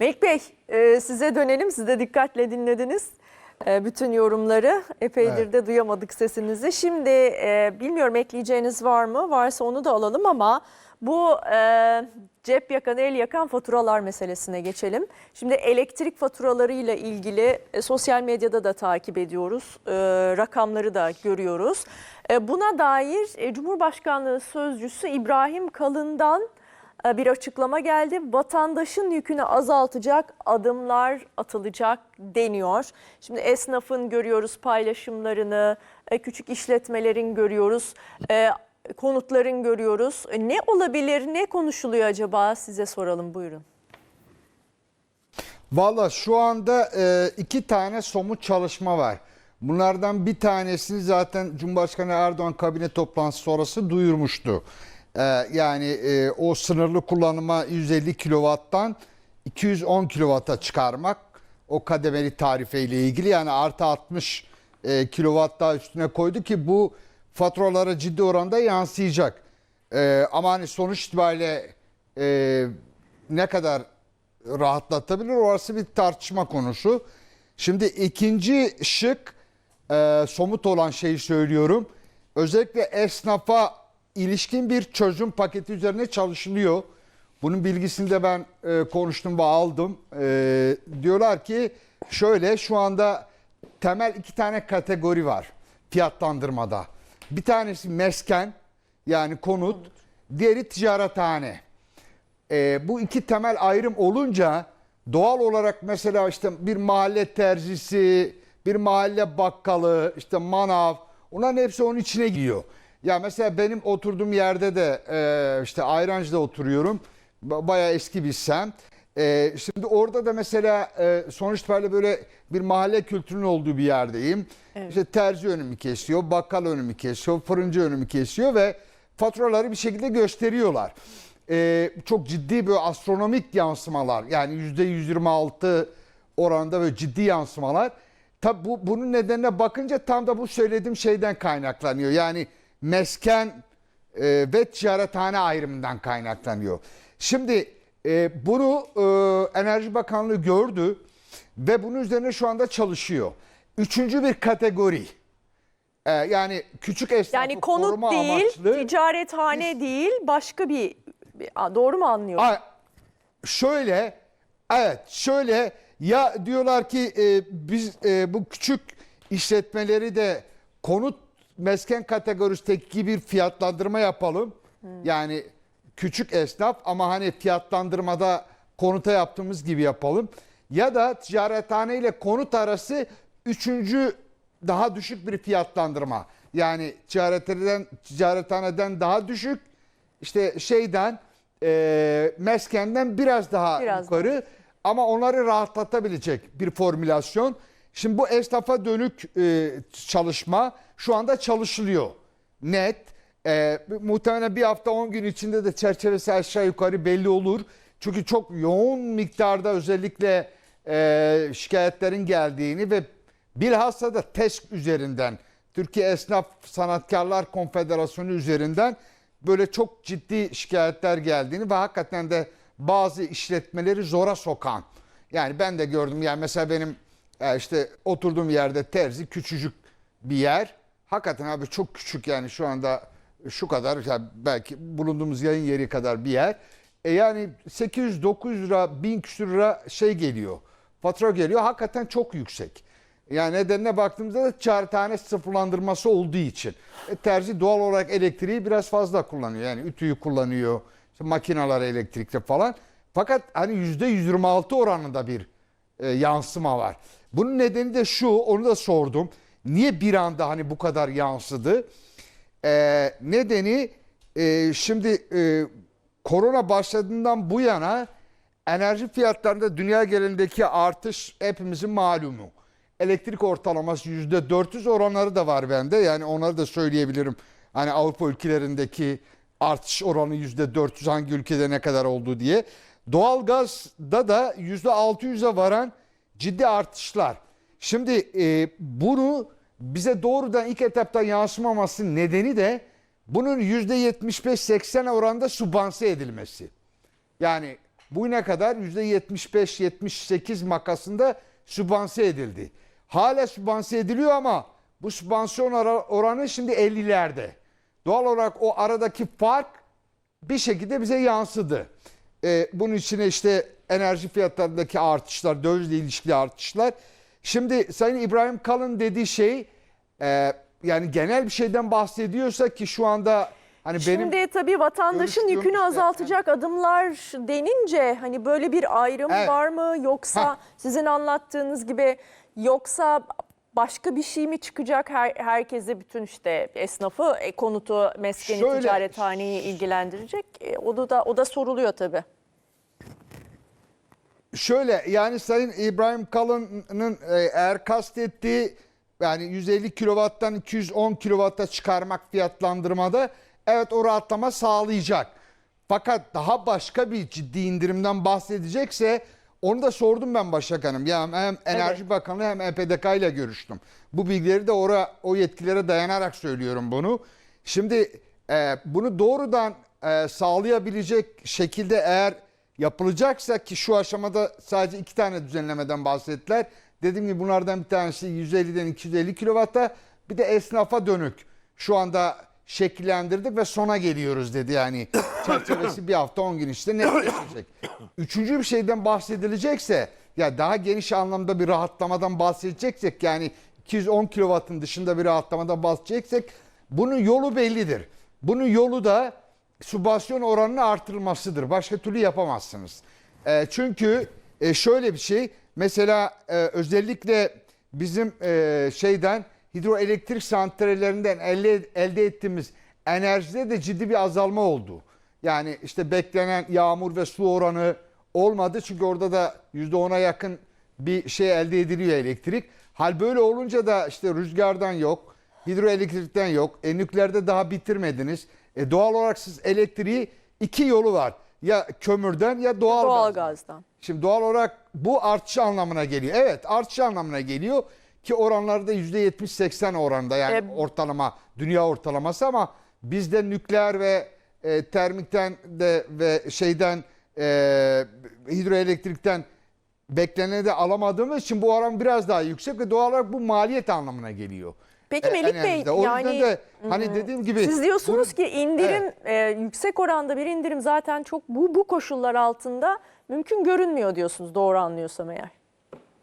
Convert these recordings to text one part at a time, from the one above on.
Melik Bey e, size dönelim. Siz de dikkatle dinlediniz e, bütün yorumları. Epeydir Evet. de duyamadık sesinizi. Şimdi e, bilmiyorum ekleyeceğiniz var mı? Varsa onu da alalım ama bu e, cep yakan, el yakan faturalar meselesine geçelim. Şimdi elektrik faturalarıyla ilgili e, sosyal medyada da takip ediyoruz. E, rakamları da görüyoruz. E, buna dair e, Cumhurbaşkanlığı Sözcüsü İbrahim Kalın'dan bir açıklama geldi. Vatandaşın yükünü azaltacak adımlar atılacak deniyor. Şimdi esnafın görüyoruz paylaşımlarını, e, küçük işletmelerin görüyoruz, e, konutların görüyoruz. E, Ne olabilir, ne konuşuluyor acaba size soralım buyurun. Valla şu anda iki tane somut çalışma var. Bunlardan bir tanesini zaten Cumhurbaşkanı Erdoğan kabine toplantısı sonrası duyurmuştu. E, yani e, o sınırlı kullanıma 150 kilovattan 210 kilovata çıkarmak o kademeli tarifeyle ilgili yani artı 60 e, kilowatt daha üstüne koydu ki bu faturalara ciddi oranda yansıyacak. E, ama hani sonuç itibariyle e, ne kadar rahatlatabilir orası bir tartışma konusu. Şimdi ikinci şık e, somut olan şeyi söylüyorum. Özellikle esnafa ilişkin bir çözüm paketi üzerine çalışılıyor. Bunun bilgisini de ben e, konuştum ve aldım. E, diyorlar ki şöyle şu anda temel iki tane kategori var fiyatlandırmada. Bir tanesi mesken yani konut, diğeri ticarethane. Ee, bu iki temel ayrım olunca doğal olarak mesela işte bir mahalle terzisi, bir mahalle bakkalı, işte manav onların hepsi onun içine giriyor. Ya mesela benim oturduğum yerde de e, işte Ayrancı'da oturuyorum. Ba- Bayağı eski bir semt. E, şimdi orada da mesela e, sonuç itibariyle böyle bir mahalle kültürünün olduğu bir yerdeyim. İşte terzi önümü kesiyor, bakkal önümü kesiyor, fırıncı önümü kesiyor ve faturaları bir şekilde gösteriyorlar. Ee, çok ciddi böyle astronomik yansımalar yani yüzde 126 oranda böyle ciddi yansımalar. Tabi bu, bunun nedenine bakınca tam da bu söylediğim şeyden kaynaklanıyor. Yani mesken e, ve ticarethane ayrımından kaynaklanıyor. Şimdi e, bunu e, Enerji Bakanlığı gördü ve bunun üzerine şu anda çalışıyor. Üçüncü bir kategori. E, yani küçük esnafı Yani konut koruma değil, amaçlı. ticarethane değil, başka bir, bir- doğru mu anlıyorum? Ay, şöyle evet şöyle ya diyorlar ki e, biz e, bu küçük işletmeleri de konut mesken kategorisindeki bir fiyatlandırma yapalım. Yani küçük esnaf ama hani fiyatlandırmada konuta yaptığımız gibi yapalım. Ya da ticarethane ile konut arası üçüncü daha düşük bir fiyatlandırma. Yani ticarethaneden, ticarethaneden daha düşük işte şeyden e, meskenden biraz daha Biraz yukarı ama onları rahatlatabilecek bir formülasyon. Şimdi bu esnafa dönük e, çalışma şu anda çalışılıyor. Net. E, muhtemelen bir hafta 10 gün içinde de çerçevesi aşağı yukarı belli olur. Çünkü çok yoğun miktarda özellikle e, şikayetlerin geldiğini ve bilhassa da TESK üzerinden Türkiye Esnaf Sanatkarlar Konfederasyonu üzerinden böyle çok ciddi şikayetler geldiğini ve hakikaten de bazı işletmeleri zora sokan. Yani ben de gördüm yani mesela benim e, işte oturduğum yerde terzi küçücük bir yer. Hakikaten abi çok küçük yani şu anda şu kadar yani belki bulunduğumuz yayın yeri kadar bir yer. E yani 800-900 lira 1000 küsür lira şey geliyor. Fatura geliyor hakikaten çok yüksek. Yani nedenine baktığımızda da ticarethane sıfırlandırması olduğu için. E, terzi doğal olarak elektriği biraz fazla kullanıyor. Yani ütüyü kullanıyor, işte makineler elektrikli falan. Fakat hani %126 oranında bir e, yansıma var. Bunun nedeni de şu, onu da sordum. Niye bir anda hani bu kadar yansıdı? E, nedeni e, şimdi e, korona başladığından bu yana enerji fiyatlarında dünya genelindeki artış hepimizin malumu. Elektrik ortalaması %400 oranları da var bende. Yani onları da söyleyebilirim. Hani Avrupa ülkelerindeki artış oranı %400 hangi ülkede ne kadar olduğu diye. Doğalgazda da %600'e varan ciddi artışlar. Şimdi e, bunu bize doğrudan ilk etapta yansımaması nedeni de bunun %75-80 oranda subvanse edilmesi. Yani bugüne kadar %75-78 makasında sübvanse edildi. Hala sübvanse ediliyor ama bu sübvansiyon ora- oranı şimdi 50'lerde. Doğal olarak o aradaki fark bir şekilde bize yansıdı. Ee, bunun içine işte enerji fiyatlarındaki artışlar, dövizle ilişkili artışlar. Şimdi Sayın İbrahim Kalın dediği şey e, yani genel bir şeyden bahsediyorsa ki şu anda hani benim Şimdi tabii vatandaşın görüştüğüm yükünü işte- azaltacak adımlar denince hani böyle bir ayrım Evet. var mı yoksa Hah. sizin anlattığınız gibi yoksa başka bir şey mi çıkacak her, herkese bütün işte esnafı e, konutu meskeni Şöyle- ticarethaneyi ilgilendirecek E, o da o da soruluyor tabii. Şöyle yani Sayın İbrahim Kalın'ın e, eğer kastettiği yani 150 kilovattan 210 kilowata çıkarmak fiyatlandırmada evet o rahatlama sağlayacak. Fakat daha başka bir ciddi indirimden bahsedecekse onu da sordum ben Başak Hanım. Yani hem Enerji Bakanlığı hem EPDK ile görüştüm. Bu bilgileri de ora, o yetkilere dayanarak söylüyorum bunu. Şimdi e, bunu doğrudan e, sağlayabilecek şekilde eğer yapılacaksa ki şu aşamada sadece iki tane düzenlemeden bahsettiler. Dediğim gibi bunlardan bir tanesi 150'den 250 kilovata bir de esnafa dönük. Şu anda şekillendirdik ve sona geliyoruz dedi yani. Çerçevesi bir hafta 10 gün işte netleşecek. Üçüncü bir şeyden bahsedilecekse ya daha geniş anlamda bir rahatlamadan bahsedeceksek yani 210 kilovatın dışında bir rahatlamadan bahsedeceksek bunun yolu bellidir. Bunun yolu da sübvansiyon oranının artırılmasıdır. Başka türlü yapamazsınız. E, çünkü e, şöyle bir şey mesela e, özellikle bizim e, şeyden hidroelektrik santrallerinden elde, elde ettiğimiz enerjide de ciddi bir azalma oldu. Yani işte beklenen yağmur ve su oranı olmadı çünkü orada da %10'a yakın bir şey elde ediliyor elektrik. Hal böyle olunca da işte rüzgardan yok, hidroelektrikten yok, e, nükleerde daha bitirmediniz. E, doğal olarak siz elektriği iki yolu var. Ya kömürden ya doğal, gazdan. Doğalgazdan. Şimdi doğal olarak bu artış anlamına geliyor. Evet artış anlamına geliyor ki oranları da %70-80 oranda yani E, ortalama dünya ortalaması ama bizde nükleer ve e, termikten de ve şeyden e, hidroelektrikten bekleneni de alamadığımız için bu oran biraz daha yüksek ve doğal olarak bu maliyet anlamına geliyor. Peki E, Melik Bey enerjide. O yani de hani dediğim gibi siz diyorsunuz bunu- ki indirim e, yüksek oranda bir indirim zaten çok bu bu koşullar altında mümkün görünmüyor diyorsunuz doğru anlıyorsam eğer.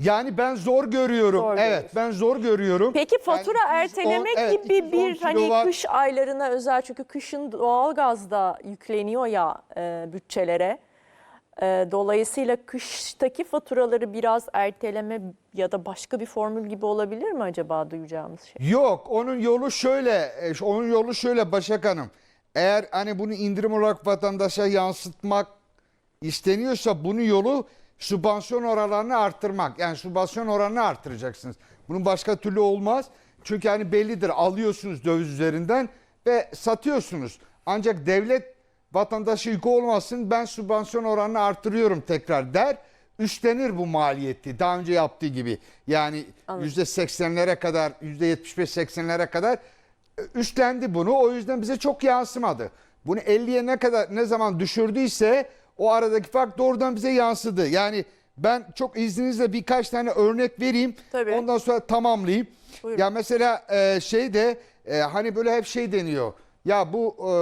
Yani ben zor görüyorum. Zor evet, ben zor görüyorum. Peki fatura Yani 210 ertelemek evet, gibi 210 bir hani kilowatt- kış aylarına özel çünkü kışın doğalgazda yükleniyor ya e, bütçelere. E, dolayısıyla kıştaki faturaları biraz erteleme ya da başka bir formül gibi olabilir mi acaba duyacağımız şey? Yok onun yolu şöyle e, onun yolu şöyle Başak Hanım. Eğer hani bunu indirim olarak vatandaşa yansıtmak isteniyorsa bunun yolu sübvansiyon oranlarını arttırmak. Yani sübvansiyon oranını arttıracaksınız. Bunun başka türlü olmaz. Çünkü hani bellidir alıyorsunuz döviz üzerinden ve satıyorsunuz. Ancak devlet vatandaşı yükü olmasın ben sübvansiyon oranını artırıyorum tekrar der. Üstlenir bu maliyeti daha önce yaptığı gibi. Yani %80'lere kadar %75-80'lere kadar e, üstlendi bunu. O yüzden bize çok yansımadı. Bunu 50'ye ne kadar ne zaman düşürdüyse o aradaki fark doğrudan bize yansıdı. Yani ben çok izninizle birkaç tane örnek vereyim. Tabii. Ondan sonra tamamlayayım. Buyurun. Ya mesela e, şey de e, hani böyle hep şey deniyor. Ya bu e,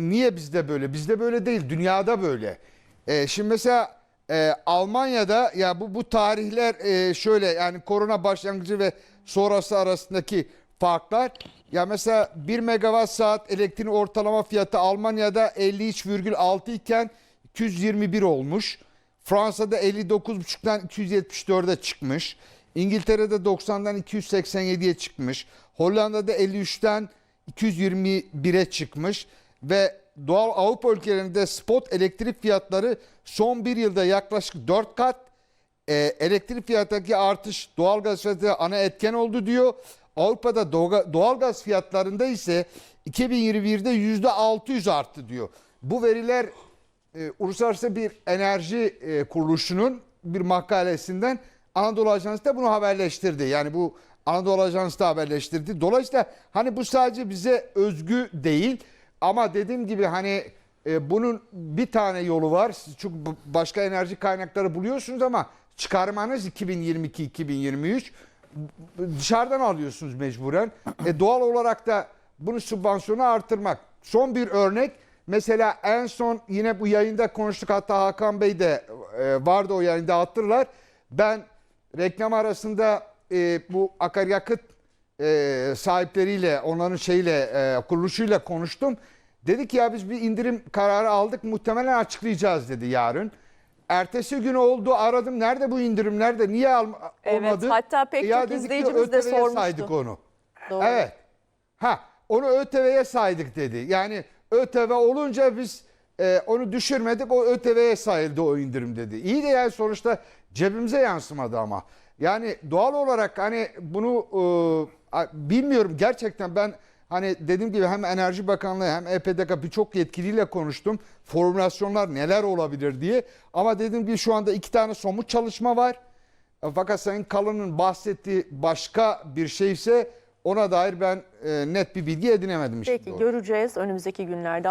niye bizde böyle? Bizde böyle değil. Dünyada böyle. E, şimdi mesela e, Almanya'da ya bu bu tarihler e, şöyle yani korona başlangıcı ve sonrası arasındaki farklar. Ya mesela 1 megawatt saat elektriğin ortalama fiyatı Almanya'da 53,6 iken 221 olmuş. Fransa'da 59,5'tan 274'e çıkmış. İngiltere'de 90'dan 287'ye çıkmış. Hollanda'da 53'ten 221'e çıkmış ve doğal Avrupa ülkelerinde spot elektrik fiyatları son bir yılda yaklaşık 4 kat e, elektrik fiyatındaki artış doğalgaz fiyatı ana etken oldu diyor. Avrupa'da doğga- doğalgaz fiyatlarında ise 2021'de %600 arttı diyor. Bu veriler e, uluslararası bir enerji e, kuruluşunun bir makalesinden Anadolu Ajansı da bunu haberleştirdi. Yani bu Anadolu Ajansı da haberleştirdi. Dolayısıyla hani bu sadece bize özgü değil ama dediğim gibi hani e, bunun bir tane yolu var. Çünkü başka enerji kaynakları buluyorsunuz ama çıkarmanız 2022-2023 dışarıdan alıyorsunuz mecburen. E, doğal olarak da bunu sübvansiyonu artırmak. Son bir örnek mesela en son yine bu yayında konuştuk hatta Hakan Bey de e, vardı o yayında hatırlar. Ben reklam arasında e, bu akaryakıt e, sahipleriyle onların şeyle e, kuruluşuyla konuştum. Dedi ki ya biz bir indirim kararı aldık muhtemelen açıklayacağız dedi yarın. Ertesi gün oldu aradım nerede bu indirim nerede niye al, Evet, olmadı? hatta pek Ya çok izleyicimiz de sormuştu. saydık onu. Doğru. Evet. Ha onu ÖTV'ye saydık dedi. Yani ÖTV olunca biz e, onu düşürmedik o ÖTV'ye sayıldı o indirim dedi. İyi de yani sonuçta cebimize yansımadı ama. Yani doğal olarak hani bunu e, bilmiyorum gerçekten ben hani dediğim gibi hem Enerji Bakanlığı hem EPDK birçok yetkiliyle konuştum. Formülasyonlar neler olabilir diye. Ama dediğim gibi şu anda iki tane somut çalışma var. E, Fakat Sayın Kalın'ın bahsettiği başka bir şeyse ona dair ben e, net bir bilgi edinemedim. Peki doğrusu. göreceğiz önümüzdeki günlerde.